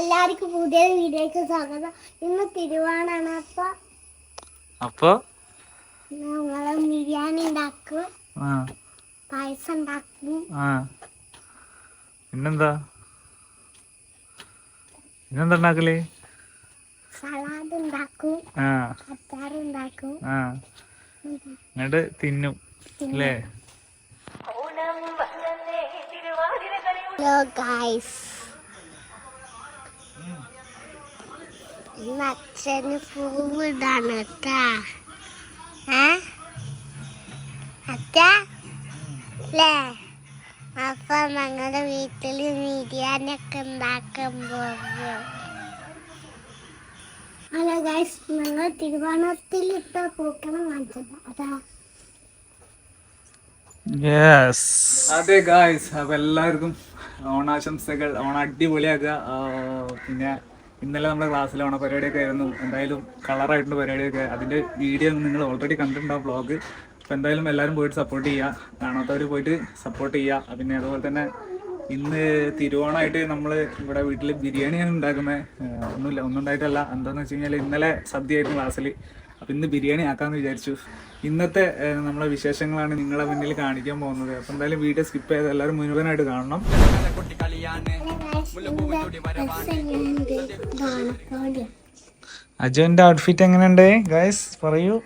എല്ലാവർക്കും പുതിയ വീഡിയോക്ക് സ്വാഗതം. ഇന്ന് തിരുവാണാണ് അപ്പൊ അപ്പൊ? ഞങ്ങൾ ബിരിയാണി ഉണ്ടാക്കും പായസം ഉണ്ടാക്കും. പിന്നെന്താ? പിന്നെന്താ ഉണ്ടാക്കൽ? സലാഡ് ഉണ്ടാക്കും അച്ചാർ ഉണ്ടാക്കും. എന്നിട്ട് തിന്നും അല്ലേ? ഹലോ ഗായ്സ് ഇന്ന് അച്ഛന് പൂവിടാണ് കേട്ടാ ഏ അച്ഛ അല്ലേ അപ്പൊ ഞങ്ങളുടെ വീട്ടിൽ ബിരിയാണിയൊക്കെ ഉണ്ടാക്കാൻ പോകും ഹലോ ഗൈസ് ഞങ്ങൾ തിരുവോണത്തിൽ ഇട്ട പൂക്കളം വാങ്ങിച്ചത്. അതാ. യെസ് അതെ ഗായ്സ് അപ്പൊ എല്ലാവർക്കും ഓണാശംസകൾ ഓണം അടിപൊളിയാക്കുക. പിന്നെ ഇന്നലെ നമ്മുടെ ക്ലാസ്സിൽ ഓണ പരിപാടിയൊക്കെ ആയിരുന്നു. എന്തായാലും കളറായിട്ടുള്ള പരിപാടിയൊക്കെ. അതിന്റെ വീഡിയോ നിങ്ങൾ ഓൾറെഡി കണ്ടിട്ടുണ്ടാവും വ്ളോഗ് അപ്പോൾ എന്തായാലും എല്ലാവരും പോയിട്ട് സപ്പോർട്ട് ചെയ്യുക കാണാത്തവർ പോയിട്ട് സപ്പോർട്ട് ചെയ്യുക പിന്നെ അതുപോലെ തന്നെ ഇന്ന് തിരുവോണമായിട്ട് നമ്മൾ ഇവിടെ വീട്ടിൽ ബിരിയാണിയാണ് ഉണ്ടാക്കുന്നത്. ഒന്നുമില്ല. ഒന്നും ഉണ്ടായിട്ടല്ല. എന്താണെന്ന് വെച്ച് കഴിഞ്ഞാൽ ഇന്നലെ സദ്യയായിരുന്നു ക്ലാസ്സിൽ അപ്പം ഇന്ന് ബിരിയാണി ആക്കാമെന്ന് വിചാരിച്ചു. ഇന്നത്തെ നമ്മളെ വിശേഷങ്ങളാണ് നിങ്ങളെ മുന്നിൽ കാണിക്കാൻ പോകുന്നത്. അപ്പം എന്തായാലും വീഡിയോ സ്കിപ്പ് ചെയ്ത് എല്ലാവരും മുഴുവനായിട്ട് കാണണം. അജുവിന്റെ ഔട്ട്ഫിറ്റ് എങ്ങനെയുണ്ട്? ഗൈസ് പറയൂ.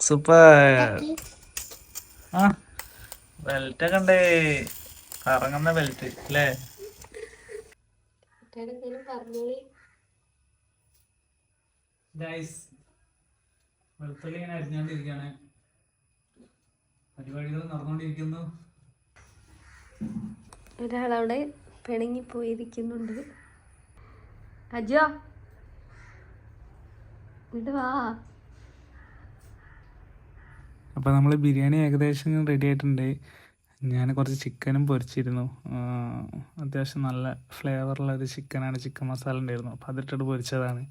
സൂപ്പർ ആ. ബെൽറ്റ് ഒക്കെ ഉണ്ട്. കറങ്ങുന്ന ബെൽറ്റ് അല്ലേ ഗൈസ് വെളുത്തുള്ളി ഇങ്ങനെ അരിഞ്ഞുകൊണ്ടിരിക്കുകയാണ്. പരിപാടികൾ നടന്നുകൊണ്ടിരിക്കുന്നു. ഒരാളവിടെ പിണങ്ങി പോയിരിക്കുന്നുണ്ട് അജോ വാ. അപ്പോൾ നമ്മൾ ബിരിയാണി ഏകദേശം റെഡി ആയിട്ടുണ്ട്. ഞാൻ കുറച്ച് ചിക്കനും പൊരിച്ചിരുന്നു. അത്യാവശ്യം നല്ല ഫ്ലേവറുള്ള ഒരു ചിക്കനാണ് ചിക്കൻ മസാല ഉണ്ടായിരുന്നു. അപ്പോൾ അതിട്ടിട്ട് പൊരിച്ചതാണ്.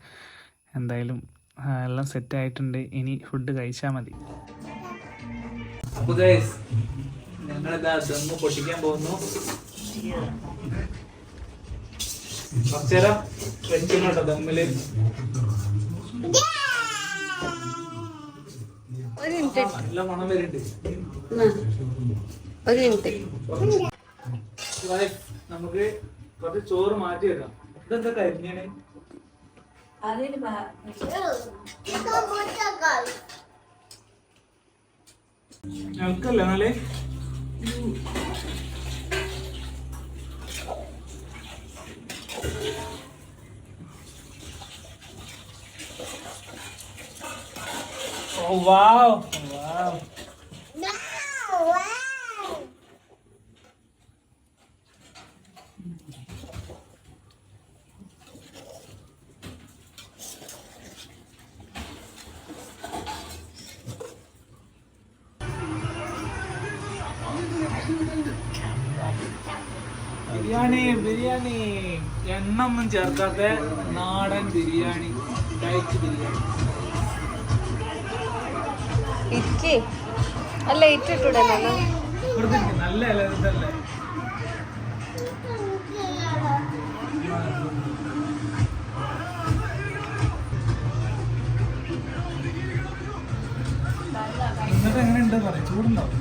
എന്തായാലും എല്ലാം സെറ്റ് ആയിട്ടുണ്ട്. ഇനി ഫുഡ് കഴിച്ചാൽ മതി. അപ്പോൾ ഞങ്ങളിതാ ദമ്മ് പൊട്ടിക്കാൻ പോകുന്നു. കുറച്ചേരം ദമ്മിൽ. നല്ല മണം വരുന്നുണ്ട്. നമുക്ക് കുറച്ച് ചോറ് മാറ്റി വെക്കാം. ഇതെന്താ കരിഞ്ഞാണ് ഞങ്ങൾക്കല്ല നാളെ Oh! Wow! ബിരിയാണി ബിരിയാണി. എണ്ണൊന്നും ചേർക്കാത്ത നാടൻ ബിരിയാണി ഡയറ്റ് ബിരിയാണി. ഇരിക്കേ അല്ല ഇവിടുത്തെ ഇരിക്ക്. നല്ല? ഇല ഇതല്ലേ? എന്നിട്ട് എങ്ങനെയുണ്ട്? പറയും. ചൂടുണ്ടാവും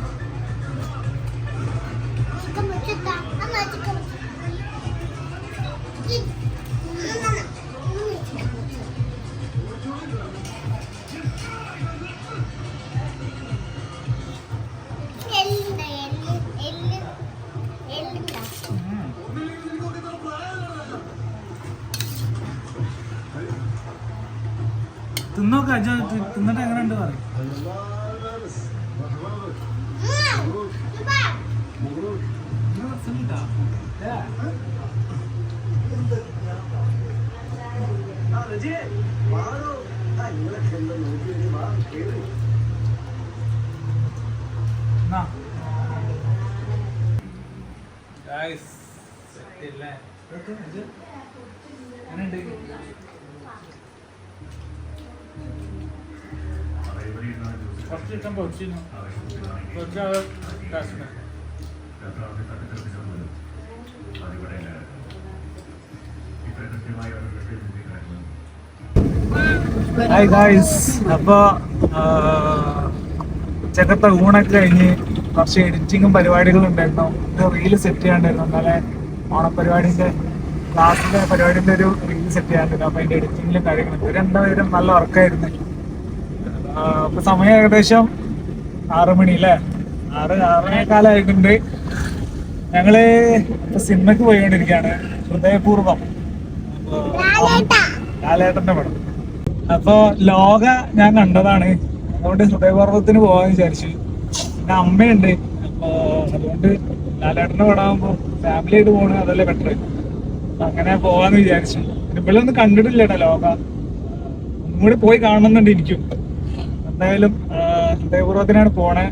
തിന്നോക്ക അജ തിന്നിട്ട് എങ്ങനെയുണ്ട് പറയും. കുറച്ച് ഇഷ്ടം ഫസ്റ്റ് കിട്ടാൻ പൊച്ചിന് ഹായ് ഗായ്സ് അപ്പോൾ ചേട്ടത്തെ ഊണൊക്കെ കഴിഞ്ഞ് കുറച്ച് എഡിറ്റിങ്ങും പരിപാടികളും ഉണ്ടായിരുന്നു. ഇത് റീൽ സെറ്റ് ചെയ്യാണ്ടായിരുന്നു ഇന്നലെ ഓണപ്പരിപാടിന്റെ ക്ലാസ്സിലെ പരിപാടിന്റെ ഒരു റീൽ സെറ്റ് ചെയ്യാണ്ടായിരുന്നു അപ്പോൾ അതിന്റെ എഡിറ്റിങ്ങിലും കാര്യങ്ങളും ഇവരെന്താ നല്ല വർക്കായിരുന്നു അപ്പൊ സമയം ഏകദേശം ആറ് മണി അല്ലേ ആറ് ആറേകാലായിട്ടുണ്ട് ഞങ്ങൾ ഇപ്പൊ സിനിമക്ക് പോയിക്കൊണ്ടിരിക്കുകയാണ് ഹൃദയപൂർവം. അപ്പൊ ലാലേട്ടന്റെ പടം. അപ്പൊ ലോക ഞാൻ കണ്ടതാണ്. അതുകൊണ്ട് ഹൃദയപർവത്തിന് പോകാൻ വിചാരിച്ചു. പിന്നെ അമ്മയുണ്ട്. അപ്പൊ അതുകൊണ്ട് ലാലേട്ടന്റെ പടമാകുമ്പോ ഫാമിലി ആയിട്ട് പോകണ അതല്ലേ ബെറ്റർ അങ്ങനെ പോവാന്ന് വിചാരിച്ചു. ഇവളൊന്നും കണ്ടിട്ടില്ല കേട്ടോ ലോക. ഒന്നും കൂടി പോയി കാണണമെന്നുണ്ട് എനിക്കും. എന്തായാലും ഹൃദയപൂർവത്തിനാണ് പോണേ.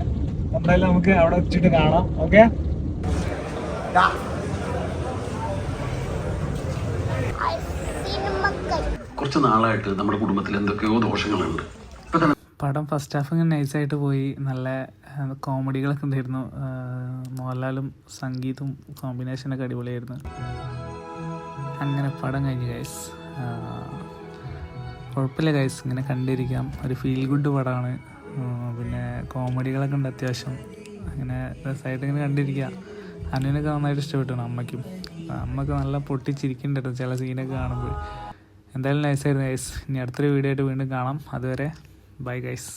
എന്തായാലും നമുക്ക് അവിടെ വെച്ചിട്ട് കാണാം. ഓക്കെ? കുറച്ച് നാളായിട്ട് നമ്മുടെ കുടുംബത്തിൽ എന്തൊക്കെയോ ദോഷങ്ങളുണ്ട്. പടം ഫസ്റ്റ് ഹാഫ് ഇങ്ങനെ നൈസായിട്ട് പോയി. നല്ല കോമഡികളൊക്കെ ഉണ്ടായിരുന്നു മോഹൻലാലും സംഗീതവും കോമ്പിനേഷനൊക്കെ അടിപൊളിയായിരുന്നു. അങ്ങനെ പടം കഴിഞ്ഞു ഗൈസ് കുഴപ്പമില്ല ഗൈസ് ഇങ്ങനെ കണ്ടിരിക്കാം. ഒരു ഫീൽ ഗുഡ് പടമാണ്. പിന്നെ കോമഡികളൊക്കെ ഉണ്ട് അത്യാവശ്യം. അങ്ങനെ രസമായിട്ട് ഇങ്ങനെ കണ്ടിരിക്കുക അനുവിനൊക്കെ നന്നായിട്ട് ഇഷ്ടപ്പെട്ടു അമ്മയ്ക്കും. അമ്മയ്ക്ക് നല്ല പൊട്ടിച്ചിരിക്കുന്നുണ്ടായിരുന്നു ചില സീനൊക്കെ കാണുമ്പോൾ എന്തായാലും നൈസായിരുന്നു ഗൈസ് ഇനി അടുത്തൊരു വീഡിയോ ആയിട്ട് വീണ്ടും കാണാം. അതുവരെ ബൈ ഗൈസ്